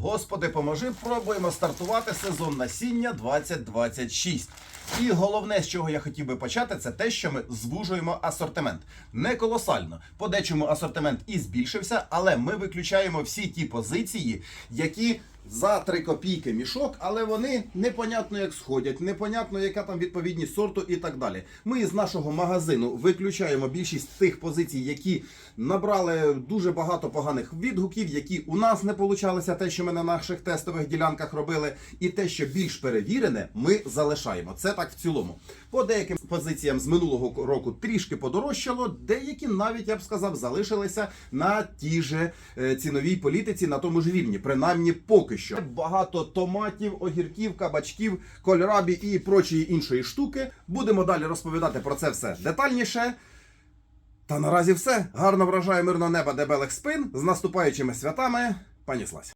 Господи, поможи, пробуємо стартувати сезон насіння 2026. І головне, з чого я хотів би почати, це те, що ми звужуємо асортимент. Не колосально. По дечому асортимент і збільшився, але ми виключаємо всі ті позиції, які за 3 копійки мішок, але вони непонятно як сходять, непонятно, яка там відповідність сорту і так далі. Ми з нашого магазину виключаємо більшість тих позицій, які набрали дуже багато поганих відгуків, які у нас не получалися, те, що ми на наших тестових ділянках робили, і те, що більш перевірене, ми залишаємо. Це так в цілому. По деяким позиціям з минулого року трішки подорожчало, деякі навіть я б сказав залишилися на тій же е, ціновій політиці, на тому ж рівні, принаймні поки що. Багато томатів, огірків, кабачків, кольрабі і прочої іншої штуки. Будемо далі розповідати про це все детальніше. Та наразі все. Гарно вражає мирного неба дебелих спин з наступаючими святами. Паніслась.